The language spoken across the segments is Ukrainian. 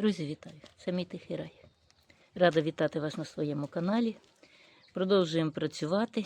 Друзі, вітаю! Це мій тихий рай. Рада вітати вас на своєму каналі. Продовжуємо працювати.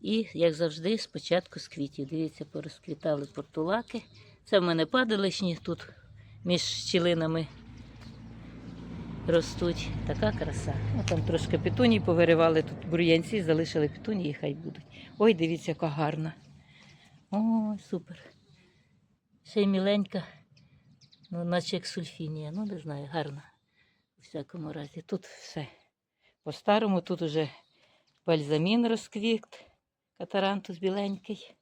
І, як завжди, спочатку з квітів. Дивіться, порозквітали портулаки. Це в мене падалишні тут між щілинами ростуть. Така краса. Ну, там трошки петуній повиривали, тут бур'янці, залишили петунії, хай будуть. Ой, дивіться, яка гарна. Ой, супер. Ще й міленька. Ну, наче як сульфінія, ну не знаю, гарна. У всякому разі. Тут все. По-старому тут уже бальзамін розквіт, катарантус біленький.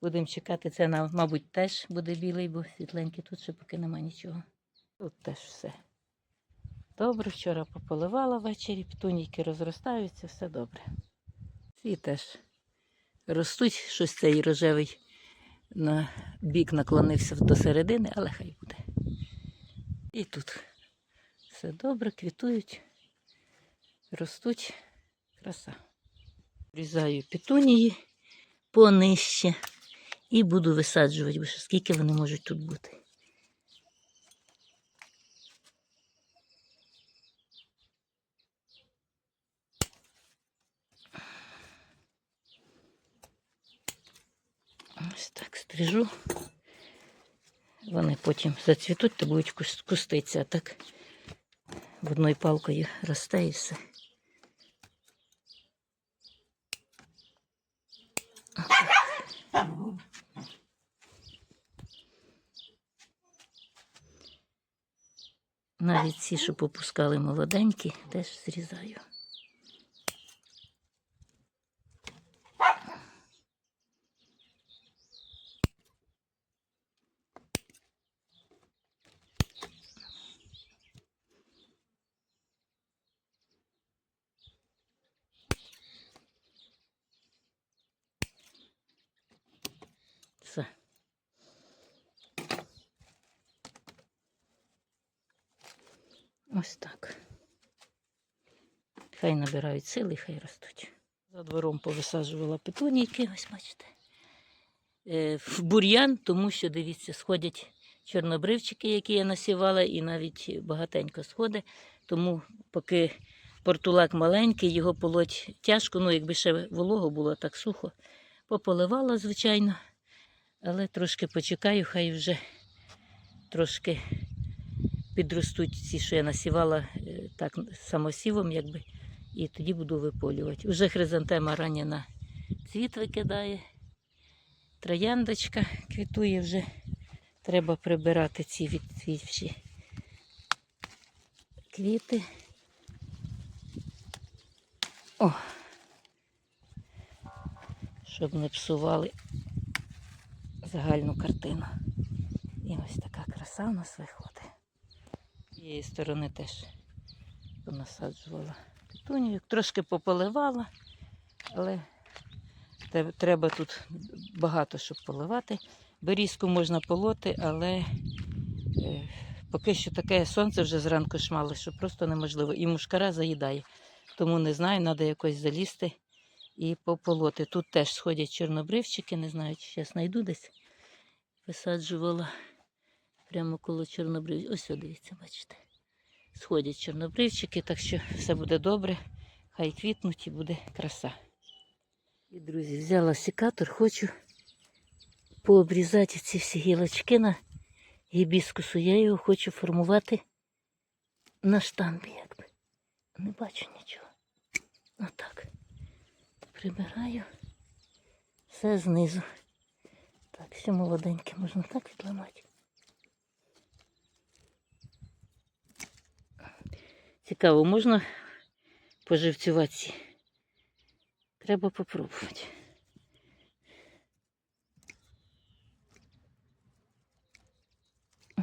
Будемо чекати, це, на- мабуть, теж буде білий, бо світленький тут ще поки нема нічого. Тут теж все. Добре, вчора пополивала ввечері, петунійки розростаються, все добре. Ці теж ростуть, щось цей рожевий на бік наклонився до середини, але хай буде. І тут все добре, квітують, ростуть. Краса. Різаю петунії понижче і буду висаджувати, бо скільки вони можуть тут бути. Ось так стрижу. Вони потім зацвітуть та будуть куститися. А так одною палкою росте і все. Навіть ці, що попускали молоденькі, теж зрізаю. Все. Ось так. Хай набирають сили, хай ростуть. За двором повисаджувала петунійки, ось бачите. Е, в бур'ян, тому що, дивіться, сходять чорнобривчики, які я насівала, і навіть багатенько сходить. Тому поки портулак маленький, його полоть тяжко, ну якби ще волого було так сухо. Пополивала, звичайно, але трошки почекаю, хай вже трошки підростуть ці, що я насівала е, так самосівом, якби, і тоді буду виполювати. Уже хризантема ранена цвіт викидає. Трояндочка квітує вже. Треба прибирати ці відцвівші квіти. О, щоб не псували загальну картину. І ось така краса у нас виходить. Цієї сторони теж понасаджувала петунію. Трошки пополивала, але треба тут багато, щоб поливати. Берізку можна полоти, але е, поки що таке сонце вже зранку шмало, що просто неможливо. І мушкара заїдає. Тому не знаю, треба якось залізти і пополоти. Тут теж сходять чорнобривчики, не знаю, чи зараз знайду десь. Висаджувала прямо коло чорнобрив. Ось о, дивіться, бачите. Сходять чорнобривчики, так що все буде добре. Хай квітнуть і буде краса. І, друзі, взяла секатор, хочу пообрізати ці всі гілочки на гібіскусу. Я його хочу формувати на штамбі, якби. Не бачу нічого. Отак. Прибираю все знизу. Так, все молоденьке можна так відламати. Цікаво, можна поживцювати? Треба попробувати.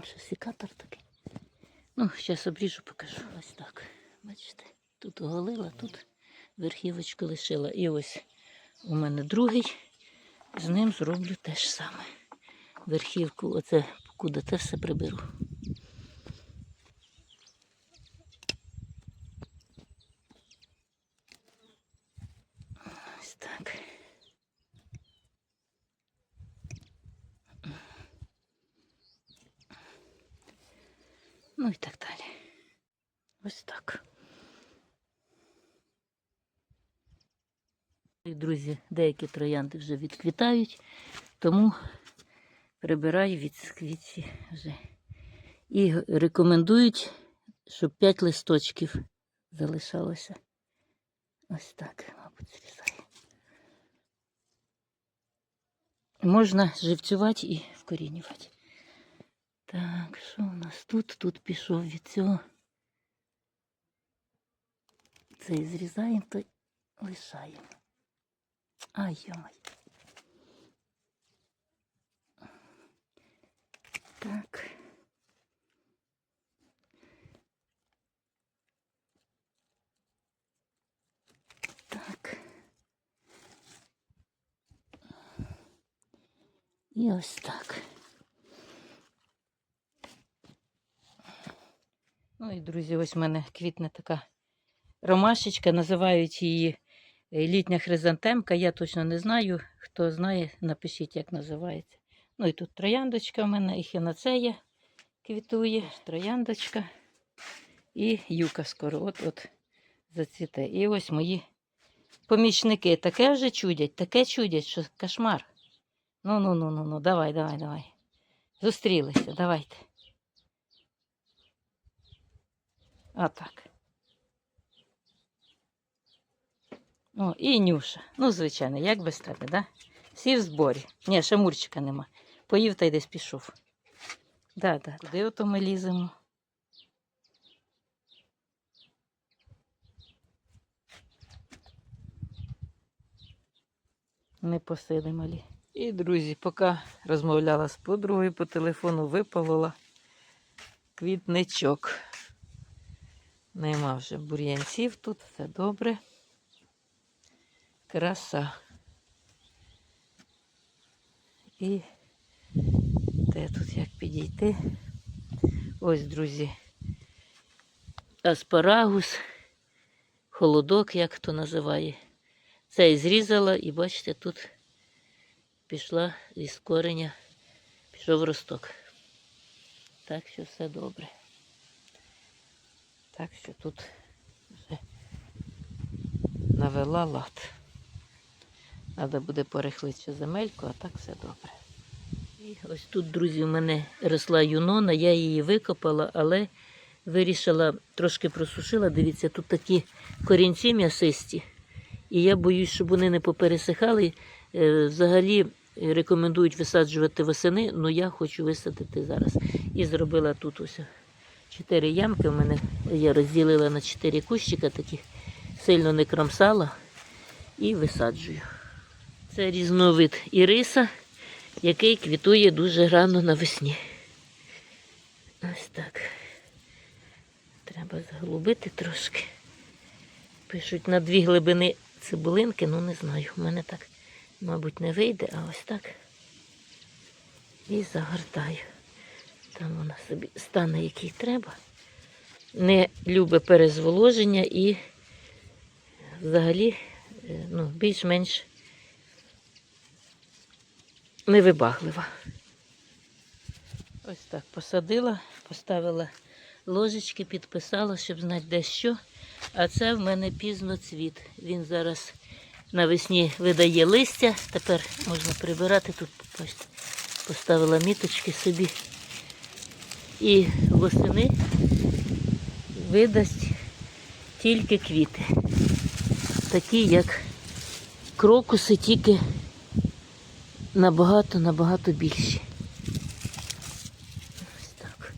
Що секатор такий. Ну, зараз обріжу, покажу. Ось так. Бачите, тут оголила, тут верхівочку лишила. І ось у мене другий. З ним зроблю те ж саме. Верхівку, оце куди те все приберу. Ось так. Ну і так далі. Ось так. І, Друзі, деякі троянди вже відквітають, тому прибираю від квітці вже. І рекомендують, щоб 5 листочків залишалося. Ось так, мабуть, зрізаю. Можна живцювати і вкорінювати. Так, що у нас тут? Тут пішов від цього. Цей зрізаємо, то лишаємо. Ай, йомай. Так. Так. І ось так. Ну і друзі, ось в мене квітне така ромашечка, називають її е, літня хризантемка. Я точно не знаю. Хто знає, напишіть, як називається. Ну і тут трояндочка в мене, і хінацея квітує, трояндочка і юка скоро от-от зацвіте. І ось мої помічники таке вже чудять, таке чудять, що кошмар. Ну, ну, ну, ну, ну, давай, давай, давай. Зустрілися, давайте. Отак. О, і Нюша. Ну, звичайно, як без тебе, да? Всі в зборі. Ні, ще Мурчика нема. Поїв та й десь пішов. Да, да. Куди ото ми ліземо? Не посидимо лі. І, друзі, поки розмовляла з подругою по телефону, випалила квітничок. Нема вже бур'янців тут, все добре. Краса. І де тут як підійти? Ось, друзі, аспарагус, холодок, як хто називає. Цей зрізала і бачите, тут пішла із кореня, пішов росток. Так що все добре. Так що тут вже навела лад. Треба буде порихлити земельку, а так все добре. І ось тут, друзі, у мене росла юнона, я її викопала, але вирішила, трошки просушила. Дивіться, тут такі корінці м'ясисті. І я боюсь, щоб вони не попересихали. Е, Взагалі рекомендують висаджувати восени, але я хочу висадити зараз. І зробила тут ось чотири ямки. У мене я розділила на чотири кущика, таких сильно не кромсала і висаджую. Це різновид іриса, який квітує дуже рано навесні. Ось так. Треба заглубити трошки. Пишуть на дві глибини цибулинки, ну не знаю. У мене так, мабуть, не вийде, а ось так. І загортаю. Там вона собі стане, який треба. Не любить перезволоження і взагалі е, ну, більш-менш невибаглива. Ось так посадила, поставила ложечки, підписала, щоб знати де що. А це в мене пізно цвіт. Він зараз навесні видає листя. Тепер можна прибирати тут, поставила міточки собі. І восени видасть тільки квіти. Такі, як крокуси, тільки набагато-набагато більші. Ось так.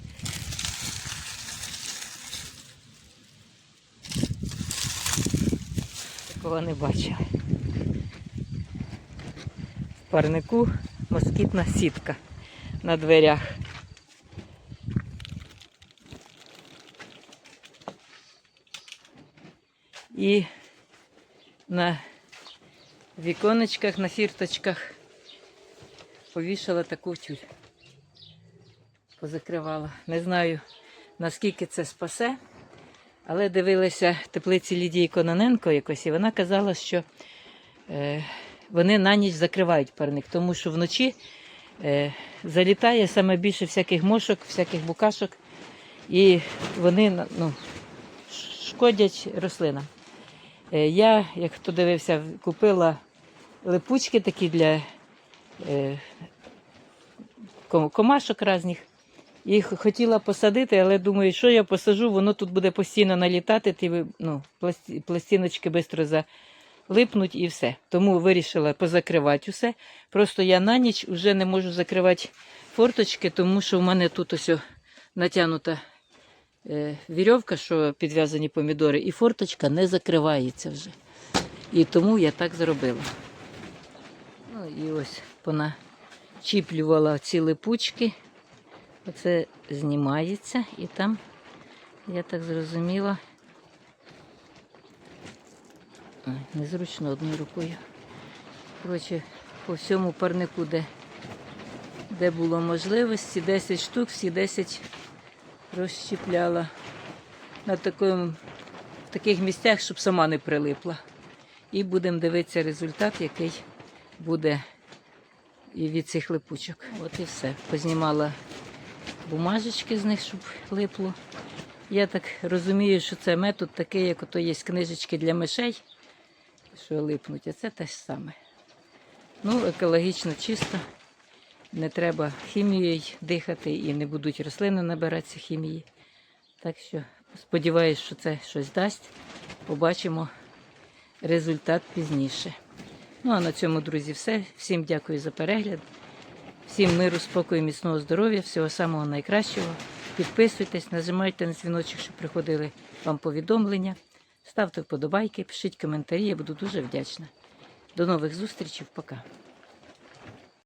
Такого не бачила. В парнику москітна сітка на дверях. І на віконечках, на фірточках повішала таку тюль. Позакривала. Не знаю, наскільки це спасе, але дивилася теплиці Лідії Кононенко якось, і вона казала, що е, вони на ніч закривають парник, тому що вночі е, залітає саме більше всяких мошок, всяких букашок. і вони ну, шкодять рослинам. Е, Я, як хто дивився, купила липучки такі для е, комашок різних. Їх хотіла посадити, але думаю, що я посажу, воно тут буде постійно налітати, ті ну, пластиночки швидко залипнуть і все. Тому вирішила позакривати усе. Просто я на ніч вже не можу закривати форточки, тому що в мене тут ось натягнута е, вірьовка, що підв'язані помідори, і форточка не закривається вже. І тому я так зробила. Ну і ось поначіплювала ці липучки. Оце знімається і там, я так зрозуміла, незручно одною рукою. Коротше, по всьому парнику, де, де було можливості, 10 штук, всі 10 розщіпляла на такому, в таких місцях, щоб сама не прилипла. І будемо дивитися результат, який буде і від цих липучок. От і все. Познімала бумажечки з них, щоб липло. Я так розумію, що це метод такий, як ото є книжечки для мишей, що липнуть, а це те ж саме. Ну, екологічно чисто. Не треба хімією дихати і не будуть рослини набиратися хімії. Так що сподіваюся, що це щось дасть. Побачимо результат пізніше. Ну а на цьому, друзі, все. Всім дякую за перегляд. Всім миру, спокою, міцного здоров'я, всього самого найкращого. Підписуйтесь, нажимайте на дзвіночок, щоб приходили вам повідомлення. Ставте вподобайки, пишіть коментарі, я буду дуже вдячна. До нових зустрічей, пока.